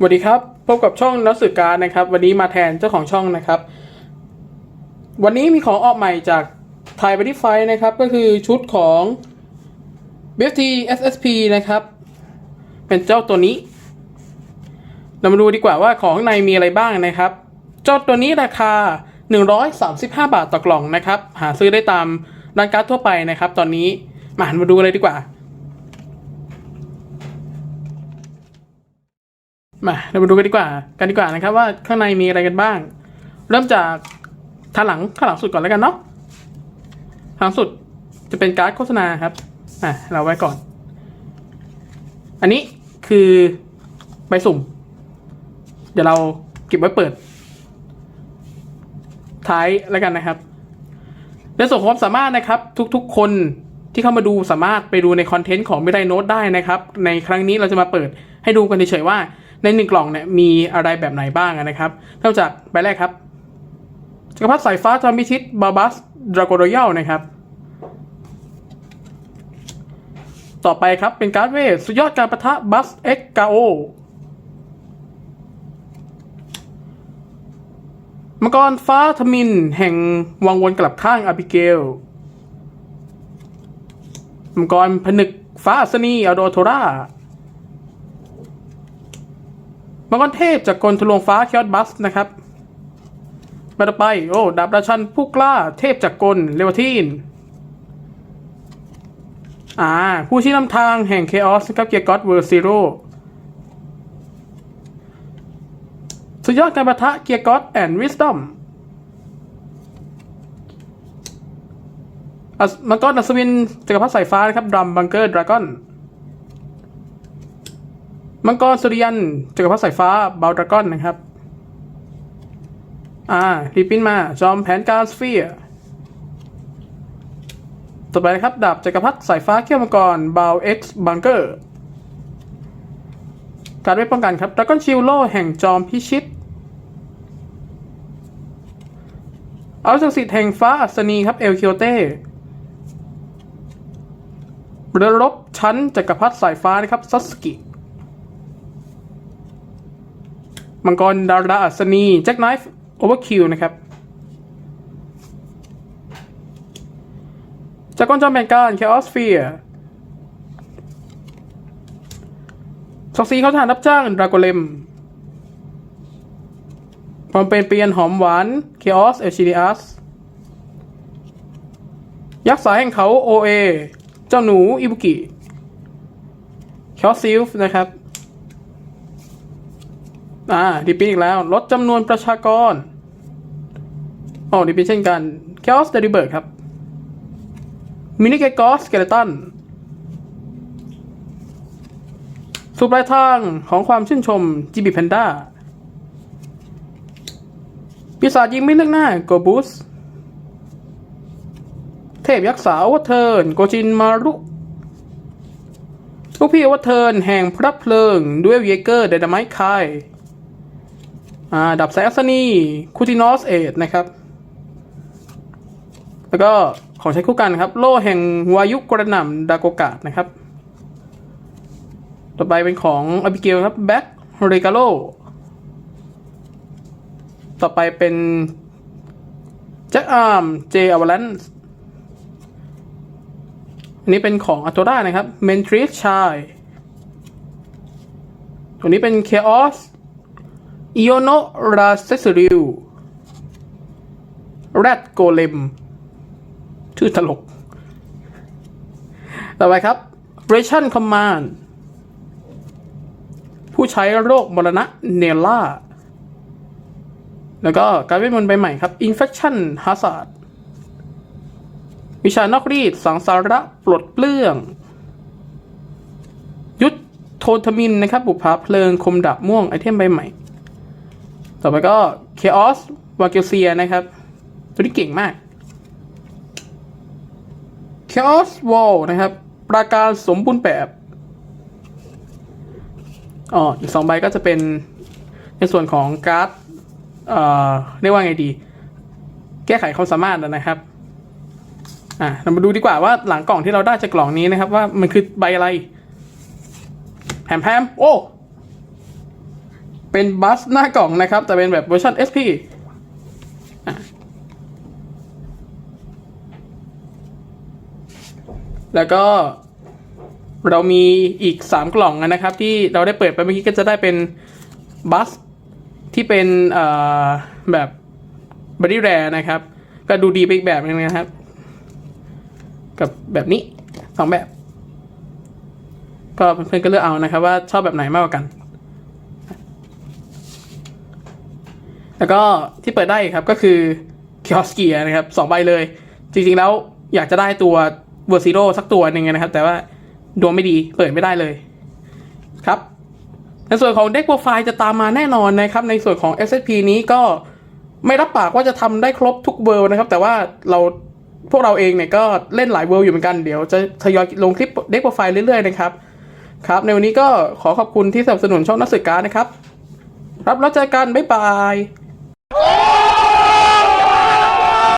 สวัสดีครับ พบกับช่องนักสือการนะครับ วันนี้มาแทนเจ้าของช่องนะครับ วันนี้มีของออกใหม่จากไทยบ o ดี้ไฟนะครับ ก็คือชุดของ BFT SSP นะครับ เป็นเจ้าตัวนี้ เรามาดูดีกว่าว่าของข้างในมีอะไรบ้างนะครับ เจ้าตัวนี้ราคา 135 บาทต่อกล่องนะครับ หาซื้อได้ตามร้านการ์ดทั่วไปนะครับ ตอนนี้มาหันมาดูเลยดีกว่า มาเรามาดูกันดีกว่ากันดีกว่านะครับว่าข้างในมีอะไรกันบ้าง เริ่มจากทางหลังข้างหลังสุดก่อนแล้วกันเนาะทางหลังสุดจะเป็นการ์ดโฆษณาครับอะเราไว้ก่อน อันนี้คือใบสุ่ม เดี๋ยวเราเก็บไว้เปิด ท้ายแล้วกันนะครับในส่วนของความสามารถนะครับ ทุกๆ คนที่เข้ามาดูสามารถไปดูในคอนเทนต์ของไม่ได้โน้ตได้นะครับ ในครั้งนี้เราจะมาเปิดให้ดูกันเฉยๆว่า ในหนึ่งกล่องเนี่ยมีอะไรแบบไหนบ้างนะครับเริ่มจากใบแรกครับจักรพรรดิสายฟ้าจอมพิชิตบาบัสดราโกรยัลนะครับ ต่อไปครับเป็นการ์ดเวสุดยอดการประทะบัสเอ็กกาโอมังกรฟ้าทมินแห่งวังวนกลับข้างอาบิเกล มังกรผนึกฟ้าอัศนีอโดโทรา มังกรเทพจากกลทะลวงฟ้าคิออสบัสนะครับมาต่อไป โอ้ดาบราชันผู้กล้าเทพจากกลเลวทีนอ่า ผู้ชี้นำทางแห่งเคออสนะครับเกียร์ก็อตเวอร์ซิโร่สุดยอดการประทะเกียร์ก็อตแอนด์วิสตอมมังกรอัศวินจักรพรรดิสายฟ้านะครับดัมบังเกอร์ดราก้อน มังกรสุริยันจักรพรรดิสายฟ้าบาลดราก้อนนะครับ อ่ารีปินมา จอมแผนการสเฟียร์ต่อไปนะครับดาบจักรพรรดิสายฟ้าเขี้ยวมังกรบาลเอ็กซ์บังเกอร์การไม่ป้องกันครับดราก้อนชิลโลแห่งจอมพิชิตเอาศักดิ์สิทธิ์แห่งฟ้าอัศนีครับเอลคิโอเต้เรือรบชั้นจักรพรรดิสายฟ้านะครับซัสกิ มังกรดาราอัศนีแจ็คไนฟ์โอเวอร์คิวนะครับ จากกอนจอมแบงการแคออสเฟียศักดิ์ศรีเขาทหารรับจ้างดราโกเลมความเป็นเปลี่ยนหอมหวานเคออสเอชิดิอัสยักษ์สายแห่งเขาโอเอเจ้าหนูอิบุกิเคอซิลฟ์นะครับ อ่าดีปีอีกแล้ว ลดจำนวนประชากรอ๋อดีปีเช่นกัน Chaos d e l i b e r ครับ มินิเกกอสเกเลตันสู่ปลายทางของความชื่นชมจีบีแพนด้าปีศาจยิงไม่เลือกหน้าโกบูสเทพยักษ์สาววัเทิร์นโกจินมารุลูกพี่วัเทิร์นแห่งพระเพลิงด้วยเยเกอร์เดนไมค์คาย อ่าดับแสงอัศนีคูตินอสเอทนะครับ แล้วก็ของใช้คู่กันครับ โล่แห่งวายุกระหน่ำดาโกกาดนะครับ ต่อไปเป็นของอบิเกลครับแบ็คเรกาโลต่อไปเป็นแจ็คอาร์มเจอวาลันอันนี้เป็นของอัตโตรานะครับเมนทริสชายตัวนี้เป็นเคออส อิโอโนราเซสริวแรดโกเลม ชื่อตลก ต่อไปครับ r a t i o n Command ผู้ใช้โรคมรณะเนล่า แล้วก็การเวทมนต์ใบใหม่ครับ Infection Hazard วิชานอกรีดสังสาระปลดเปลื้อง ยุทธโททมินนะครับ บุพภาเพลิงคมดาบม่วงไอเทมใบใหม่ ต่อไปก็ Chaos v a g e s i a นะครับ ตัวนี้เก่งมาก Chaos Wall นะครับ ปราการสมบูรณ์แบบอ๋ออีกสองใบก็จะเป็นในส่วนของการ์ดเอ่อเรียกว่าไงดี แก้ไขความสามารถนะครับอะเรามาดูดีกว่าว่าหลังกล่องที่เราได้จากกล่องนี้นะครับ ว่ามันคือใบอะไรแพมแพมโอ้ เป็นบัสหน้ากล่องนะครับ แต่เป็นแบบเวอร์ชัน SP แล้วก็เรามีอีก 3 กล่องนะครับ ที่เราได้เปิดไปเมื่อกี้ก็จะได้เป็นบัสที่เป็นแบบบ o ดี้แรนะครับ ก็ดูดีไปอีกแบบนึงนะครับ กับแบบนี้สองแบบ ก็เพื่อนก็เลือกเอานะครับว่าชอบแบบไหนมากกว่ากัน แล้วก็ที่เปิดได้ครับก็คือคิออสเกียนะครับสองใบเลย จริงๆแล้วอยากจะได้ตัวเวอร์ซิโรสักตัวหนึ่งนะครับ แต่ว่าดวงไม่ดีเปิดไม่ได้เลยครับในส่วนของเด็กโปรไฟล์จะตามมาแน่นอนนะครับ ในส่วนของ SSP นี้ก็ไม่รับปากว่าจะทำได้ครบทุกเวิลด์นะครับ แต่ว่าเราพวกเราเองเนี่ยก็เล่นหลายเวิลด์อยู่เหมือนกันเดี๋ยวจะทยอยลงคลิปเด็กโปรไฟล์เรื่อยๆนะครับครับในวันนี้ก็ขอขอบคุณที่สนับสนุนช่องนักศึกษานะครับ รับแล้วเจอกันบ๊ายบาย Oh!